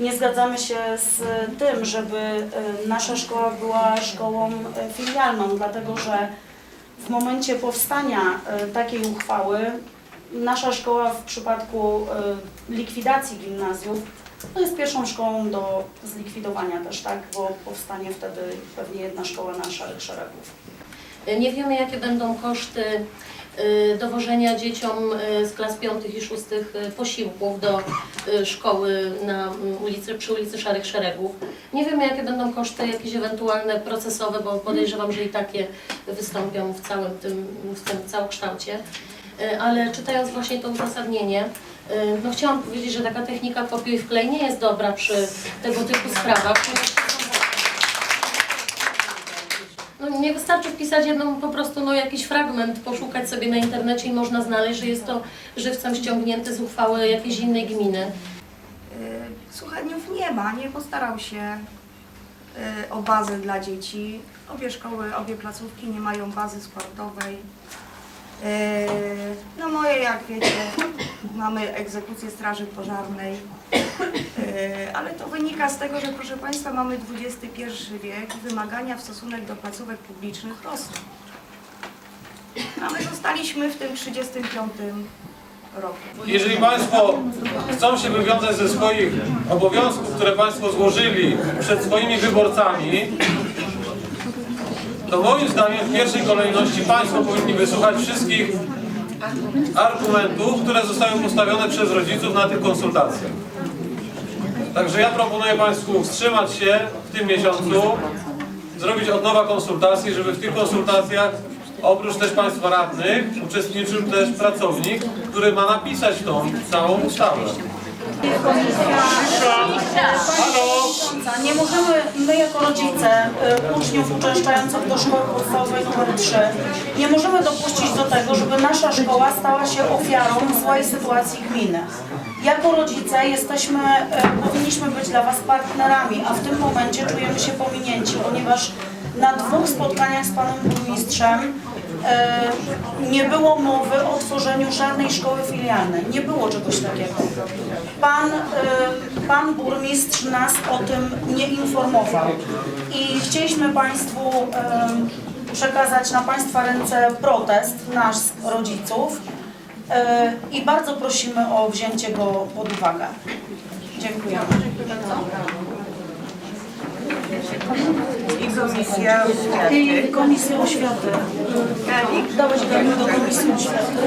Nie zgadzamy się z tym, żeby e, nasza szkoła była szkołą e, filialną, dlatego że w momencie powstania e, takiej uchwały nasza szkoła w przypadku likwidacji gimnazjów no jest pierwszą szkołą do zlikwidowania też, tak, bo powstanie wtedy pewnie jedna szkoła na szarych szeregów. Nie wiemy, jakie będą koszty y, dowożenia dzieciom y, z klas piątych i szóstych y, posiłków do y, szkoły na mm, ulicy, przy ulicy Szarych Szeregów. Nie wiemy, jakie będą koszty jakieś ewentualne procesowe, bo podejrzewam, że i takie wystąpią w całym tym, w tym całokształcie. Y, Ale czytając właśnie to uzasadnienie, y, no chciałam powiedzieć, że taka technika kopiuj wklej nie jest dobra przy tego typu sprawach. No, nie wystarczy wpisać jedną po prostu no, jakiś fragment, poszukać sobie na internecie i można znaleźć, że jest to żywcem ściągnięty z uchwały jakiejś innej gminy. Y, Słuchaniów nie ma, nie postarał się y, o bazę dla dzieci. Obie szkoły, obie placówki nie mają bazy sportowej. Y, No moje, jak wiecie, mamy egzekucję straży pożarnej, ale to wynika z tego, że proszę Państwa mamy XXI wiek i wymagania w stosunek do placówek publicznych rosną. A my zostaliśmy w tym 35 roku. Jeżeli Państwo chcą się wywiązać ze swoich obowiązków, które Państwo złożyli przed swoimi wyborcami, to moim zdaniem w pierwszej kolejności Państwo powinni wysłuchać wszystkich argumentów, które zostały postawione przez rodziców na tych konsultacjach. Także ja proponuję Państwu wstrzymać się w tym miesiącu, zrobić od nowa konsultacje, żeby w tych konsultacjach oprócz też Państwa radnych uczestniczył też pracownik, który ma napisać tą całą ustawę. Nie możemy, my jako rodzice y, uczniów uczęszczających do szkoły podstawowej nr 3, nie możemy dopuścić do tego, żeby nasza szkoła stała się ofiarą złej sytuacji gminy. Jako rodzice jesteśmy, y, powinniśmy być dla Was partnerami, a w tym momencie czujemy się pominięci, ponieważ na dwóch spotkaniach z Panem Burmistrzem nie było mowy o tworzeniu żadnej szkoły filialnej. Nie było czegoś takiego. Pan, e, pan burmistrz nas o tym nie informował. I chcieliśmy Państwu e, przekazać na Państwa ręce protest nasz rodziców e, i bardzo prosimy o wzięcie go pod uwagę. Dziękujemy. I komisja I Komisja Oświaty. Dałeś do Komisji Oświaty.